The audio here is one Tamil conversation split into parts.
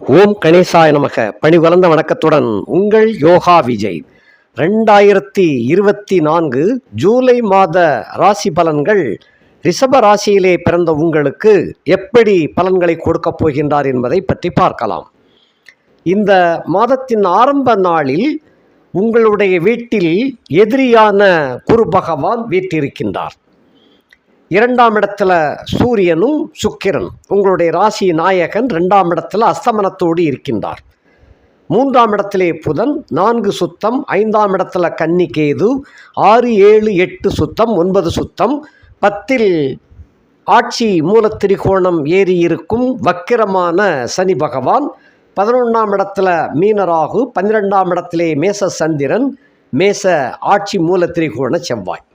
ஓம் கணேசாய நமக. பணிவளர்ந்த வணக்கத்துடன் உங்கள் யோகா விஜய். ரெண்டாயிரத்தி இருபத்தி நான்கு ஜூலை மாத ராசி பலன்கள் ரிஷப ராசியிலே பிறந்த உங்களுக்கு எப்படி பலன்களை கொடுக்கப் போகின்றார் என்பதை பற்றி பார்க்கலாம். இந்த மாதத்தின் ஆரம்ப நாளில் உங்களுடைய வீட்டில் எதிரியான குரு பகவான் வீட்டிருக்கின்றார் இரண்டாம் இடத்துல சூரியனும் சுக்கிரன் உங்களுடைய ராசி நாயகன் ரெண்டாம் இடத்துல அஸ்தமனத்தோடு இருக்கின்றார். மூன்றாம் இடத்திலே புதன் நான்கு சுத்தம் ஐந்தாம் இடத்துல கன்னிகேது ஆறு ஏழு எட்டு சுத்தம் ஒன்பது சுத்தம். பத்தில் ஆட்சி மூலத்திரிகோணம் ஏறி இருக்கும் வக்கிரமான சனி பகவான். பதினொன்றாம் இடத்துல மீனராகு பன்னிரெண்டாம் இடத்திலே மேச சந்திரன் மேச ஆட்சி மூலத்திரிகோண செவ்வாய்.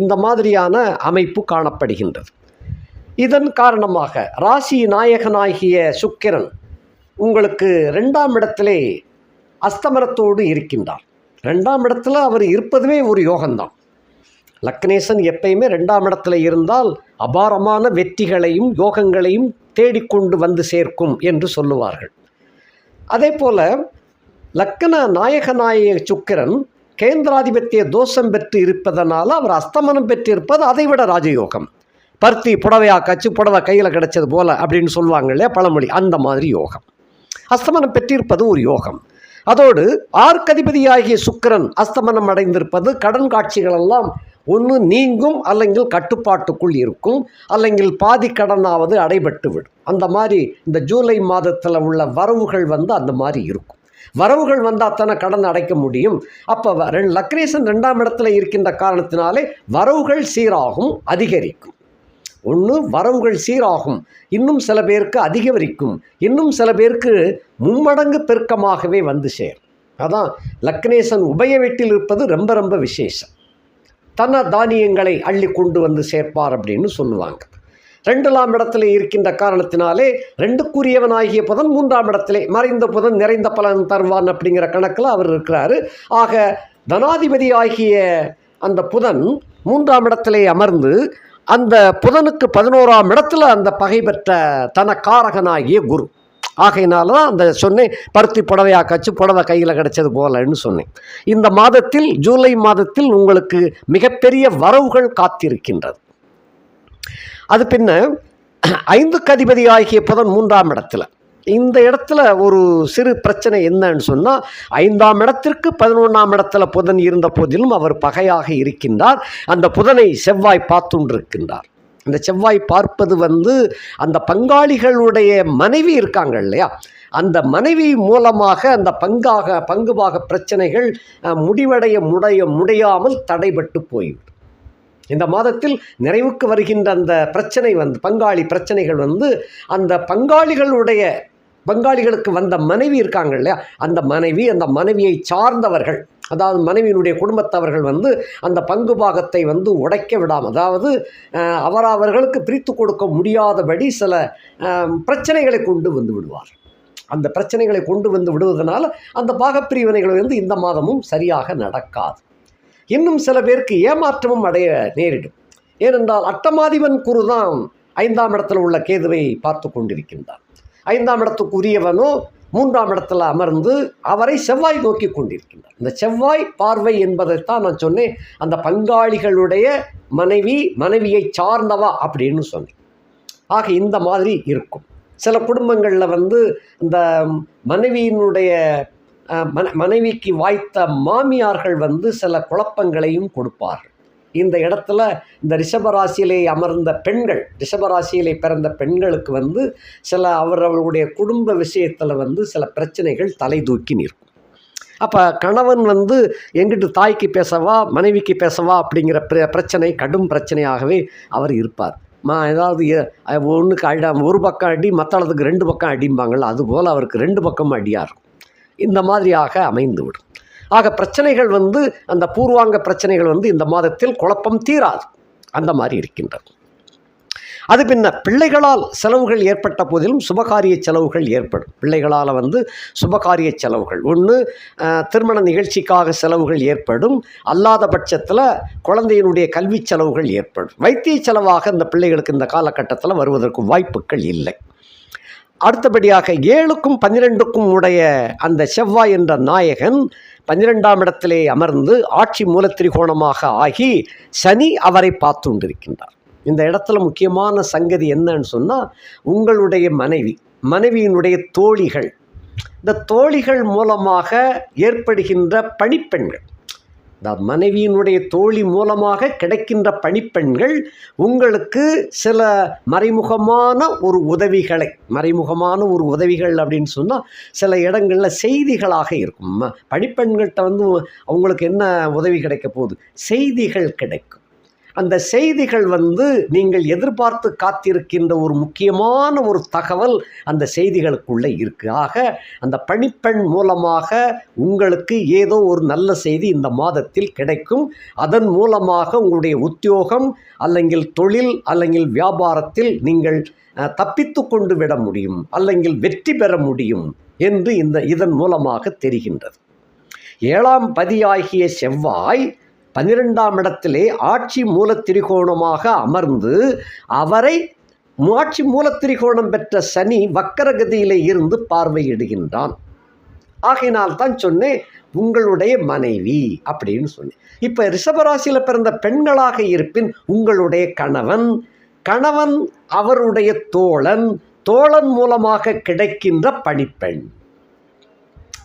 இந்த மாதிரியான அமைப்பு காணப்படுகின்றது. இதன் காரணமாக ராசி நாயகனாகிய சுக்கிரன் உங்களுக்கு ரெண்டாம் இடத்திலே அஸ்தமரத்தோடு இருக்கின்றார். ரெண்டாம் இடத்துல அவர் இருப்பதுமே ஒரு யோகம்தான். லக்னேசன் எப்பயுமே ரெண்டாம் இடத்துல இருந்தால் அபாரமான வெற்றிகளையும் யோகங்களையும் தேடிக்கொண்டு வந்து சேர்க்கும் என்று சொல்லுவார்கள். அதே போல் லக்கண நாயகநாயக சுக்கிரன் கேந்திராதிபத்திய தோஷம் பெற்று இருப்பதனால அவர் அஸ்தமனம் பெற்றிருப்பது அதைவிட ராஜயோகம். பருத்தி புடவையா கச்சு புடவை கையில் கிடைச்சது போல அப்படின்னு சொல்லுவாங்க இல்லையா பழமொழி அந்த மாதிரி யோகம். அஸ்தமனம் பெற்றிருப்பது ஒரு யோகம். அதோடு ஆர்க்கதிபதியாகிய சுக்கிரன் அஸ்தமனம் அடைந்திருப்பது கடன் காட்சிகளெல்லாம் ஒன்று நீங்கும் அல்லங்கில் கட்டுப்பாட்டுக்குள் இருக்கும் அல்லங்கில் பாதி கடனாவது அடைபட்டு விடும் அந்த மாதிரி இந்த ஜூலை மாதத்தில் உள்ள வரவுகள் வந்து அந்த மாதிரி இருக்கும். வரவுகள் வந்தால் தானே கடன் அடைக்க முடியும். அப்போ ரெண்டு லக்னேசன் ரெண்டாம் இடத்துல இருக்கின்ற காரணத்தினாலே வரவுகள் சீராகும் அதிகரிக்கும். ஒன்று வரவுகள் சீராகும். இன்னும் சில பேருக்கு அதிகரிக்கும். இன்னும் சில பேருக்கு மும்மடங்கு பெருக்கமாகவே வந்து சேரும். அதான் லக்னேசன் உபய வீட்டில் இருப்பது ரொம்ப ரொம்ப விசேஷம். தன தானியங்களை அள்ளி கொண்டு வந்து சேர்ப்பார் அப்படின்னு சொல்லுவாங்க. ரெண்டுலாம் இடத்திலே இருக்கின்ற காரணத்தினாலே ரெண்டுக்குரியவனாகிய புதன் மூன்றாம் இடத்திலே மறைந்த புதன் நிறைந்த பலன் தருவான் அப்படிங்கிற கணக்கில் அவர் இருக்கிறாரு. ஆக தனாதிபதி ஆகிய அந்த புதன் மூன்றாம் இடத்திலே அமர்ந்து அந்த புதனுக்கு பதினோராம் இடத்துல அந்த பகை பெற்ற தனக்காரகனாகிய குரு. ஆகையினால தான் அந்த சொன்னேன் பருத்தி புடவையா கச்சு புடவை கையில் கிடைச்சது போலன்னு சொன்னேன். இந்த மாதத்தில் ஜூலை மாதத்தில் உங்களுக்கு மிகப்பெரிய வரவுகள் காத்திருக்கின்றது. அது பின்ன ஐந்து கதிபதி ஆகிய புதன் மூன்றாம் இடத்துல. இந்த இடத்துல ஒரு சிறு பிரச்சனை என்னன்னு சொன்னால் ஐந்தாம் இடத்திற்கு பதினொன்றாம் இடத்துல புதன் இருந்த போதிலும் அவர் பகையாக இருக்கின்றார். அந்த புதனை செவ்வாய் பார்த்துண்டிருக்கின்றார். அந்த செவ்வாய் பார்ப்பது வந்து அந்த பங்காளிகளுடைய மனைவி இருக்காங்க இல்லையா? அந்த மனைவி மூலமாக அந்த பங்காக பங்குவாக பிரச்சனைகள் முடிவடைய முடைய முடியாமல் தடைபட்டு போய்விடும். இந்த மாதத்தில் நிறைவுக்கு வருகின்ற அந்த பிரச்சனை வந்து பங்காளி பிரச்சனைகள் வந்து அந்த பங்காளிகளுடைய பங்காளிகளுக்கு வந்த மனைவி இருக்காங்க இல்லையா? அந்த மனைவி அந்த மனைவியை சார்ந்தவர்கள் அதாவது மனைவியினுடைய குடும்பத்தவர்கள் வந்து அந்த பங்கு பாகத்தை வந்து உடைக்க விடாமல் அதாவது அவர் அவர்களுக்கு பிரித்து கொடுக்க முடியாதபடி சில பிரச்சனைகளை கொண்டு வந்து விடுவார். அந்த பிரச்சனைகளை கொண்டு வந்து விடுவதனால் அந்த பாகப்பிரிவினைகள் வந்து இந்த மாதமும் சரியாக நடக்காது. இன்னும் சில பேருக்கு ஏமாற்றமும் அடைய நேரிடும். ஏனென்றால் அட்டமாதிபன் குரு தான் ஐந்தாம் இடத்தில் உள்ள கேதுவை பார்த்து கொண்டிருக்கின்றான் ஐந்தாம் இடத்துக்கு உரியவனோ மூன்றாம் இடத்துல அமர்ந்து அவரை செவ்வாய் நோக்கி கொண்டிருக்கின்றார். இந்த செவ்வாய் பார்வை என்பதைத்தான் நான் சொன்னேன். அந்த பங்காளிகளுடைய மனைவி மனைவியை சார்ந்தவா அப்படின்னு சொன்னேன். ஆக இந்த மாதிரி இருக்கும். சில குடும்பங்களில் வந்து இந்த மனைவியினுடைய மன மனைவிக்கு வாய்த்த மாமியார்கள் வந்து சில குழப்பங்களையும் கொடுப்பார்கள். இந்த இடத்துல இந்த ரிஷபராசியிலே அமர்ந்த பெண்கள் ரிஷபராசியிலே பிறந்த பெண்களுக்கு வந்து சில அவரவர்களுடைய குடும்ப விஷயத்தில் வந்து சில பிரச்சனைகள் தலை தூக்கி நிற்கும். அப்போ கணவன் வந்து எங்கிட்டு தாய்க்கு பேசவா மனைவிக்கு பேசவா அப்படிங்கிற பிர பிரச்சனை கடும் பிரச்சனையாகவே அவர் இருப்பார். மா ஏதாவது ஒன்றுக்கு அடி ஒரு பக்கம் அடி மற்றளத்துக்கு ரெண்டு பக்கம் அடிம்பாங்கள்ல அதுபோல் அவருக்கு ரெண்டு பக்கம் அடியாக இருக்கும். இந்த மாதிரியாக அமைந்துவிடும். ஆக பிரச்சனைகள் வந்து அந்த பூர்வாங்க பிரச்சனைகள் வந்து இந்த மாதத்தில் குழப்பம் தீராது. அந்த மாதிரி இருக்கின்றது. அது பின்ன பிள்ளைகளால் செலவுகள் ஏற்பட்ட போதிலும் சுபகாரிய செலவுகள் ஏற்படும். பிள்ளைகளால் வந்து சுபகாரிய செலவுகள். ஒன்று திருமண நிகழ்ச்சிக்காக செலவுகள் ஏற்படும். அல்லாத பட்சத்தில் குழந்தையினுடைய கல்வி செலவுகள் ஏற்படும். வைத்திய செலவாக இந்த பிள்ளைகளுக்கு இந்த காலகட்டத்தில் வருவதற்கு வாய்ப்புகள் இல்லை. அடுத்தபடியாக ஏழுக்கும் பன்னிரெண்டுக்கும் உடைய அந்த செவ்வாய் என்ற நாயகன் பன்னிரெண்டாம் இடத்திலே அமர்ந்து ஆட்சி மூலத்திரிகோணமாக ஆகி சனி அவரை பார்த்து கொண்டிருக்கின்றார் இந்த இடத்துல முக்கியமான சங்கதி என்னன்னு சொன்னால் உங்களுடைய மனைவி மனைவியினுடைய தோழிகள். இந்த தோழிகள் மூலமாக ஏற்படுகின்ற பணிப்பெண்கள். மனைவியினுடைய தோழி மூலமாக கிடைக்கின்ற பணிப்பெண்கள் உங்களுக்கு சில மறைமுகமான ஒரு உதவிகளை மறைமுகமான ஒரு உதவிகள் அப்படின்னு சொன்னால் சில இடங்களில் செய்திகளாக இருக்கும். பணிப்பெண்கள்கிட்ட வந்து அவங்களுக்கு என்ன உதவி கிடைக்க போகுது? செய்திகள் கிடைக்கும். அந்த செய்திகள் வந்து நீங்கள் எதிர்பார்த்து காத்திருக்கின்ற ஒரு முக்கியமான ஒரு தகவல் அந்த செய்திகளுக்குள்ளே இருக்கு. ஆக அந்த பணிப்பெண் மூலமாக உங்களுக்கு ஏதோ ஒரு நல்ல செய்தி இந்த மாதத்தில் கிடைக்கும். அதன் மூலமாக உங்களுடைய உத்தியோகம் அல்லங்கில் தொழில் அல்லங்கில் வியாபாரத்தில் நீங்கள் தப்பித்து கொண்டு விட முடியும். அல்லங்கில் வெற்றி பெற முடியும் என்று இந்த இதன் மூலமாக தெரிகின்றது. ஏழாம் பதியாகிய செவ்வாய் பன்னிரெண்டாம் இடத்திலே ஆட்சி மூலத்திரிகோணமாக அமர்ந்து அவரை ஆட்சி மூலத்திரிகோணம் பெற்ற சனி வக்கரகதியிலே இருந்து பார்வையிடுகின்றான். ஆகையினால் தான் சொன்னேன் உங்களுடைய மனைவி அப்படின்னு சொன்னேன். இப்போ ரிஷபராசியில் பிறந்த பெண்களாக இருப்பின் உங்களுடைய கணவன் கணவன் அவருடைய தோழன் தோழன் மூலமாக கிடைக்கின்ற பணிப்பெண்.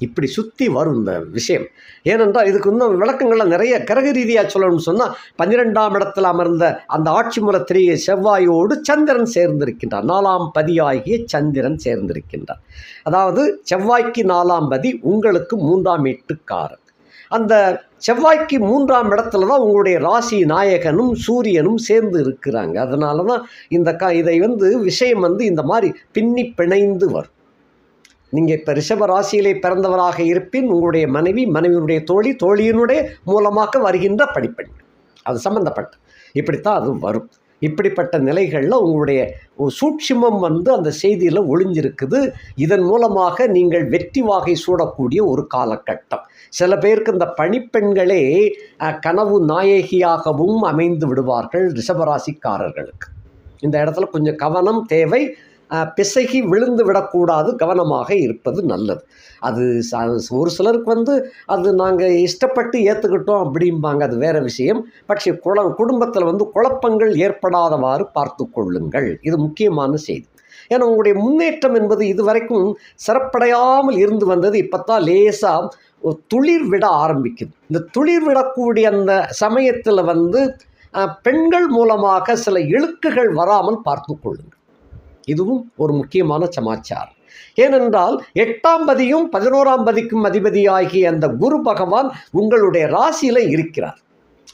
இப்படி சுற்றி வரும் இந்த விஷயம். ஏனென்றால் இதுக்கு இன்னும் விளக்கங்கள்லாம் நிறைய கிரக ரீதியாக சொல்லணும்னு சொன்னால் பன்னிரெண்டாம் இடத்தில் அமர்ந்த அந்த ஆட்சி முறை திரிய செவ்வாயோடு சந்திரன் சேர்ந்திருக்கின்றார். நாலாம் பதியாகிய சந்திரன் சேர்ந்திருக்கின்றார். அதாவது செவ்வாய்க்கு நாலாம் பதி உங்களுக்கு மூன்றாம் எட்டுக்காரன் அந்த செவ்வாய்க்கு மூன்றாம் இடத்துல தான் உங்களுடைய ராசி நாயகனும் சூரியனும் சேர்ந்து இருக்கிறாங்க. அதனால தான் இந்த க இதை வந்து விஷயம் வந்து இந்த மாதிரி பின்னி பிணைந்து வரும். நீங்கள் இப்போ ரிஷப ராசியிலே பிறந்தவராக இருப்பின் உங்களுடைய மனைவி மனைவியினுடைய தோழி தோழியினுடைய மூலமாக வருகின்ற படிப்பெண். அது சம்மந்தப்பட்ட இப்படித்தான் அது வரும். இப்படிப்பட்ட நிலைகளில் உங்களுடைய ஒரு வந்து அந்த செய்தியில் ஒளிஞ்சிருக்குது. இதன் மூலமாக நீங்கள் வெற்றி வாகை சூடக்கூடிய ஒரு காலகட்டம். சில பேருக்கு இந்த பணிப்பெண்களே கனவு நாயகியாகவும் அமைந்து விடுவார்கள் ரிஷபராசிக்காரர்களுக்கு இந்த இடத்துல கொஞ்சம் கவனம் தேவை. பிசகி விழுந்து விடக்கூடாது கவனமாக இருப்பது நல்லது. அது ஒரு சிலருக்கு வந்து அது நாங்கள் இஷ்டப்பட்டு ஏற்றுக்கிட்டோம் அப்படிம்பாங்க அது வேற விஷயம். பட்சே குழ குடும்பத்தில் வந்து குழப்பங்கள் ஏற்படாதவாறு பார்த்து கொள்ளுங்கள். இது முக்கியமான செய்தி. ஏன்னா உங்களுடைய முன்னேற்றம் என்பது இதுவரைக்கும் சிறப்படையாமல் இருந்து வந்தது இப்போ தான் லேசாக துளிர் விட ஆரம்பிக்குது. இந்த துளிர் விடக்கூடிய அந்த சமயத்தில் வந்து பெண்கள் மூலமாக சில இழுக்குகள் வராமல் பார்த்து கொள்ளுங்கள். இதுவும் ஒரு முக்கியமான சமாச்சாரம். ஏனென்றால் எட்டாம் பதியும் பதினோராம் பதிக்கும் அதிபதியாகிய அந்த குரு பகவான் உங்களுடைய ராசியில் இருக்கிறார்.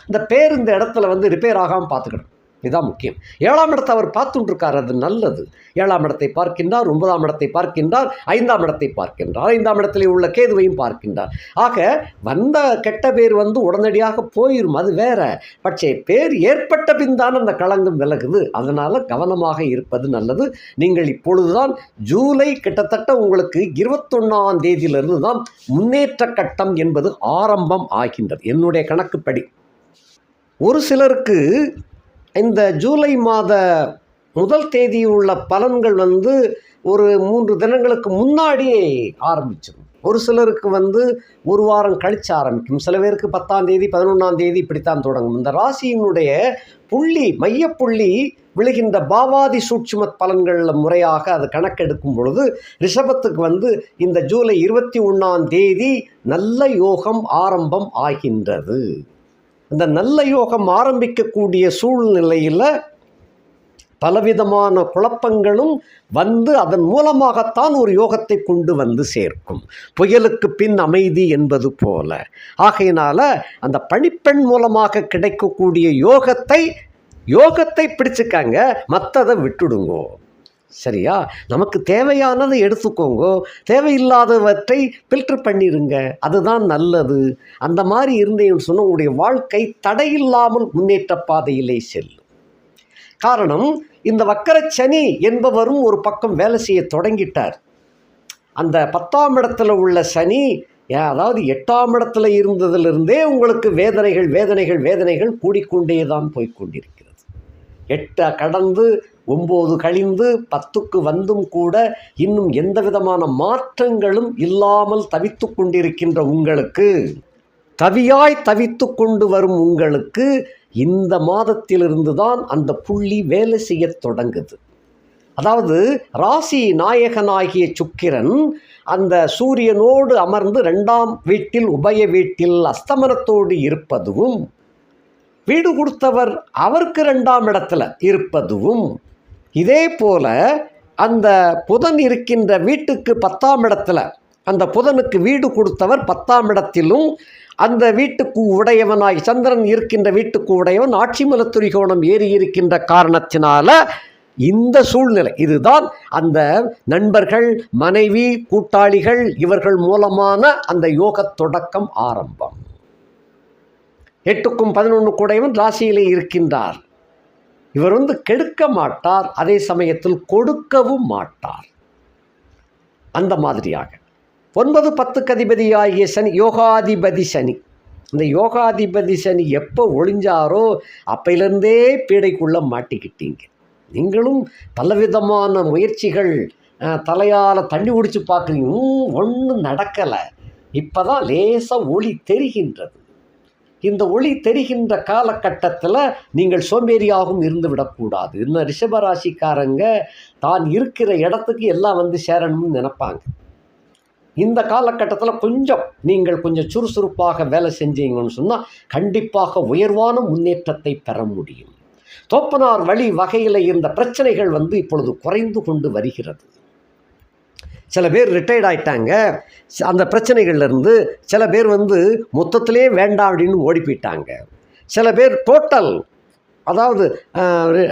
இந்த பேர் இந்த இடத்துல வந்து ரிப்பேர் ஆகாமல் பார்த்துக்கணும். இதுதான் முக்கியம். ஏழாம் இடத்தை அவர் பார்த்துட்டுருக்கார் அது நல்லது. ஏழாம் இடத்தை பார்க்கின்றார் ஒன்பதாம் இடத்தை பார்க்கின்றார் ஐந்தாம் இடத்தை பார்க்கின்றார் ஐந்தாம் இடத்திலே உள்ள கேதுவையும் பார்க்கின்றார். ஆக வந்த கெட்ட பேர் வந்து உடனடியாக போயிடும் அது வேற. பட்சே பேர் ஏற்பட்ட பின் தான் அந்த களங்கம் விலகுது. அதனால் கவனமாக இருப்பது நல்லது. நீங்கள் இப்பொழுதுதான் ஜூலை கிட்டத்தட்ட உங்களுக்கு இருபத்தொன்னாம் தேதியிலிருந்து தான் முன்னேற்ற கட்டம் என்பது ஆரம்பம் ஆகின்றது. என்னுடைய கணக்குப்படி. ஒரு சிலருக்கு இந்த ஜூலை மாத முதல் தேதியில் உள்ள பலன்கள் வந்து ஒரு மூன்று தினங்களுக்கு முன்னாடியே ஆரம்பிச்சிடும் ஒரு சிலருக்கு வந்து ஒரு வாரம் கழிச்சு ஆரம்பிக்கும். சில பேருக்கு பத்தாம் தேதி பதினொன்றாம் தேதி இப்படித்தான் தொடங்கும். இந்த ராசியினுடைய புள்ளி மையப்புள்ளி விழுகின்ற பாவாதி சூட்சும பலன்களில் முறையாக அது கணக்கெடுக்கும் பொழுது ரிஷபத்துக்கு வந்து இந்த ஜூலை இருபத்தி ஒன்றாம் தேதி நல்ல யோகம் ஆரம்பம் ஆகின்றது. இந்த நல்ல யோகம் ஆரம்பிக்கக்கூடிய சூழ்நிலையில் பலவிதமான குழப்பங்களும் வந்து அதன் மூலமாகத்தான் ஒரு யோகத்தை கொண்டு வந்து சேர்க்கும். புயலுக்கு பின் அமைதி என்பது போல. ஆகையினால அந்த பணிப்பெண் மூலமாக கிடைக்கக்கூடிய யோகத்தை யோகத்தை பிடிச்சுக்காங்க. மற்றதை விட்டுடுங்கோ. சரியா? நமக்கு தேவையானதை எடுத்துக்கோங்க. தேவையில்லாதவற்றை ஃபில்டர் பண்ணிடுங்க அதுதான் நல்லது. அந்த மாதிரி இருந்தேன்னு சொன்னால் உங்களுடைய வாழ்க்கை தடையில்லாமல் முன்னேற்ற பாதையிலே செல்லும். காரணம் இந்த வக்கரச்சனி என்பவரும் ஒரு பக்கம் வேலை செய்ய தொடங்கிட்டார். அந்த பத்தாம் இடத்துல உள்ள சனி ஏன் அதாவது எட்டாம் இடத்துல இருந்ததிலிருந்தே உங்களுக்கு வேதனைகள் வேதனைகள் வேதனைகள் கூடிக்கொண்டே தான் போய்க்கொண்டிருக்கிறது எட்டை கடந்து ஒம்பது கழிந்து பத்துக்கு வந்தும் கூட இன்னும் எந்த விதமான மாற்றங்களும் இல்லாமல் தவித்து கொண்டிருக்கின்ற உங்களுக்கு தவியாய் தவித்து கொண்டு வரும் உங்களுக்கு இந்த மாதத்திலிருந்து தான் அந்த புள்ளி வேலை செய்ய தொடங்குது. அதாவது ராசி நாயகனாகிய சுக்கிரன் அந்த சூரியனோடு அமர்ந்து ரெண்டாம் வீட்டில் உபய வீட்டில் அஸ்தமனத்தோடு இருப்பதும் வீடு கொடுத்தவர் அவருக்கு ரெண்டாம் இடத்துல இருப்பதும் இதே போல அந்த புதன் இருக்கின்ற வீட்டுக்கு பத்தாம் இடத்துல அந்த புதனுக்கு வீடு கொடுத்தவர் பத்தாம் இடத்திலும் அந்த வீட்டுக்கு உடையவனாய் சந்திரன் இருக்கின்ற வீட்டுக்கு உடையவன் ஆட்சி துரிகோணம் ஏறி இருக்கின்ற காரணத்தினால இந்த சூழ்நிலை. இதுதான் அந்த நண்பர்கள் மனைவி கூட்டாளிகள் இவர்கள் மூலமான அந்த யோக தொடக்கம் ஆரம்பம். எட்டுக்கும் பதினொன்று கூடையவன் ராசியிலே இருக்கின்றார். இவர் வந்து கெடுக்க மாட்டார் அதே சமயத்தில் கொடுக்கவும் மாட்டார். அந்த மாதிரியாக. ஒன்பது பத்துக்கு அதிபதியாகிய சனி யோகாதிபதி சனி. இந்த யோகாதிபதி சனி எப்போ ஒளிஞ்சாரோ அப்பையிலேருந்தே பீடைக்குள்ளே மாட்டிக்கிட்டீங்க. நீங்களும் பலவிதமான முயற்சிகள் தலையால் தண்ணி குடிச்சு பார்க்குறீங்க. ஒன்றும் நடக்கலை. இப்போ தான் லேசாக ஒளி தெரிகின்றது. இந்த ஒளி தெரிகின்ற காலகட்டத்தில் நீங்கள் சோம்பேறியாகவும் இருந்து விடக்கூடாது இன்னும் ரிஷபராசிக்காரங்க தான் இருக்கிற இடத்துக்கு எல்லாம் வந்து சேரணும்னு நினைப்பாங்க. இந்த காலகட்டத்தில் கொஞ்சம் நீங்கள் கொஞ்சம் சுறுசுறுப்பாக வேலை செஞ்சீங்கன்னு சொன்னால் கண்டிப்பாக உயர்வான முன்னேற்றத்தை பெற முடியும். தோப்பனார் வழி வகையில் இருந்த பிரச்சனைகள் வந்து இப்பொழுது குறைந்து கொண்டு வருகிறது. சில பேர் ரிட்டையர்ட் ஆயிட்டாங்க. அந்த பிரச்சனைகள்லேருந்து சில பேர் வந்து மொத்தத்திலே வேண்டாம் அப்படின்னு ஓடி போயிட்டாங்க. சில பேர் டோட்டல் அதாவது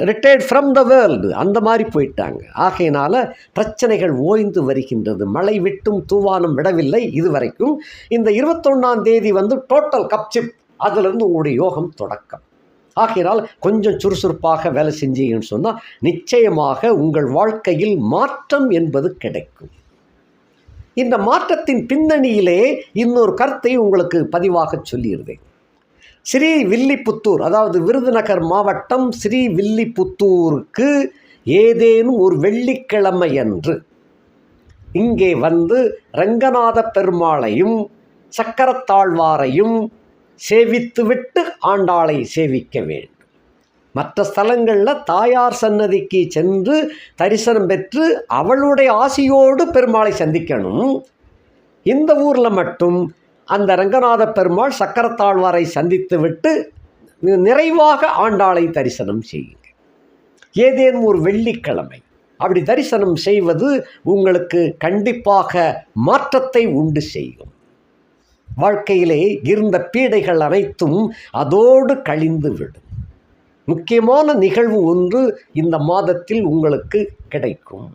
ரிட்டையர்ட் ஃப்ரம் த வேர்ல்டு அந்த மாதிரி போயிட்டாங்க. ஆகையினால் பிரச்சனைகள் ஓய்ந்து வருகின்றது. மழை விட்டும் தூவானும் விடவில்லை இதுவரைக்கும். இந்த இருபத்தொன்னாம் தேதி வந்து டோட்டல் கப்சிப் அதிலிருந்து உங்களுடைய யோகம் தொடக்கம். ஆகையினால் கொஞ்சம் சுறுசுறுப்பாக வேலை செஞ்சீங்கன்னு சொன்னால் நிச்சயமாக உங்கள் வாழ்க்கையில் மாற்றம் என்பது கிடைக்கும். இந்த மாற்றத்தின் பின்னணியிலே இன்னொரு கருத்தை உங்களுக்கு பதிவாக சொல்லியிருந்தேன். ஸ்ரீ வில்லிபுத்தூர் அதாவது விருதுநகர் மாவட்டம் ஸ்ரீ வில்லிபுத்தூருக்கு ஏதேனும் ஒரு வெள்ளிக்கிழமை அன்று இங்கே வந்து ரங்கநாத பெருமாளையும் சக்கரத்தாழ்வாரையும் சேவித்துவிட்டு ஆண்டாளை சேவிக்க வேண்டும். மற்ற ஸ்தலங்களில் தாயார் சன்னதிக்கு சென்று தரிசனம் பெற்று அவளுடைய ஆசியோடு பெருமாளை சந்திக்கணும். இந்த ஊரில் மட்டும் அந்த ரங்கநாத பெருமாள் சக்கரத்தாழ்வாரை சந்தித்து விட்டு நிறைவாக ஆண்டாளை தரிசனம் செய்யுங்க. ஏதேனும் ஒரு வெள்ளிக்கிழமை அப்படி தரிசனம் செய்வது உங்களுக்கு கண்டிப்பாக மாற்றத்தை உண்டு செய்யும். வாழ்க்கையிலே இருந்த பீடைகள் அனைத்தும் அதோடு கழிந்து விடும். முக்கியமான நிகழ்வு ஒன்று இந்த மாதத்தில் உங்களுக்கு கிடைக்கும்.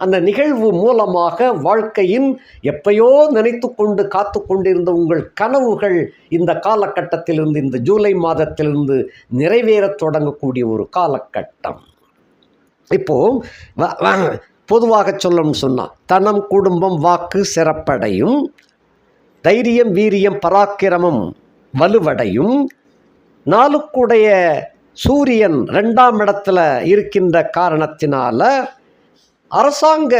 அந்த நிகழ்வு மூலமாக வாழ்க்கையின் எப்பயோ நினைத்து கொண்டு காத்து கொண்டிருந்த உங்கள் கனவுகள் இந்த காலகட்டத்திலிருந்து இந்த ஜூலை மாதத்திலிருந்து நிறைவேறத் தொடங்கக்கூடிய ஒரு காலகட்டம். இப்போ பொதுவாக சொல்லணும்னு சொன்னால் தனம் குடும்பம் வாக்கு சிறப்படையும் தைரியம் வீரியம் பராக்கிரமம் வலுவடையும் நாளுக்குடைய சூரியன் ரெண்டாம் இடத்துல இருக்கின்ற காரணத்தினால அரசாங்க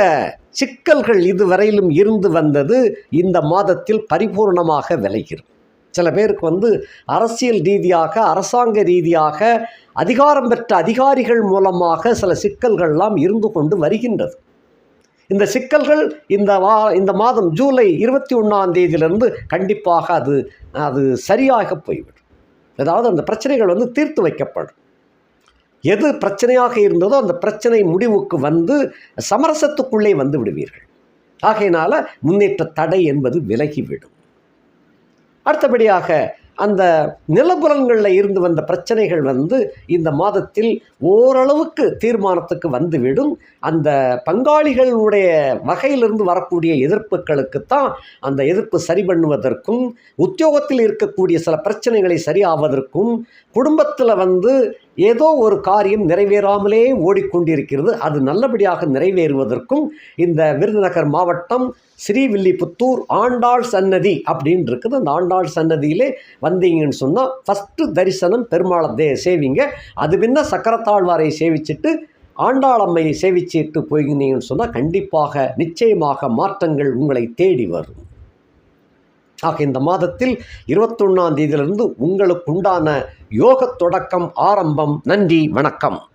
சிக்கல்கள் இதுவரையிலும் இருந்து வந்தது இந்த மாதத்தில் பரிபூர்ணமாக விளைகிறது. சில பேருக்கு வந்து அரசியல் ரீதியாக அரசாங்க ரீதியாக அதிகாரம் பெற்ற அதிகாரிகள் மூலமாக சில சிக்கல்கள்லாம் இருந்து கொண்டு வருகின்றது. இந்த சிக்கல்கள் இந்த வா இந்த மாதம் ஜூலை இருபத்தி ஒன்றாம் தேதியிலிருந்து கண்டிப்பாக அது அது சரியாக போய்விடும். அதாவது அந்த பிரச்சனைகள் வந்து தீர்த்து வைக்கப்படும். எது பிரச்சனையாக இருந்ததோ அந்த பிரச்சனை முடிவுக்கு வந்து சமரசத்துக்குள்ளே வந்து விடுவீர்கள். ஆகையினால முன்னேற்ற தடை என்பது விலகிவிடும். அடுத்தபடியாக அந்த நிலபுலன்களில் இருந்து வந்த பிரச்சனைகள் வந்து இந்த மாதத்தில் ஓரளவுக்கு தீர்மானத்துக்கு வந்துவிடும். அந்த பங்காளிகளுடைய வகையிலிருந்து வரக்கூடிய எதிர்ப்புகளுக்குத்தான் அந்த எதிர்ப்பு சரி பண்ணுவதற்கும் உத்தியோகத்தில் இருக்கக்கூடிய சில பிரச்சனைகளை சரியாவதற்கும் குடும்பத்தில் வந்து ஏதோ ஒரு காரியம் நிறைவேறாமலே ஓடிக்கொண்டிருக்கிறது. அது நல்லபடியாக நிறைவேறுவதற்கும் இந்த விருதுநகர் மாவட்டம் ஸ்ரீவில்லிபுத்தூர் ஆண்டாள் சன்னதி அப்படின்னு இருக்குது அந்த ஆண்டாள் சன்னதியிலே வந்தீங்கன்னு சொன்னால் ஃபஸ்ட்டு தரிசனம் பெருமாளை தே சேவிங்க. அது பின்ன சக்கரத்தாழ்வாரை சேவிச்சுட்டு ஆண்டாளம்மையை சேவிச்சிட்டு போயிருந்தீங்கன்னு சொன்னால் கண்டிப்பாக நிச்சயமாக மாற்றங்கள் உங்களை தேடி வரும். ஆக இந்த மாதத்தில் இருபத்தொன்னாம் தேதியிலிருந்து உங்களுக்கு உண்டான யோக தொடக்கம் ஆரம்பம். நன்றி வணக்கம்.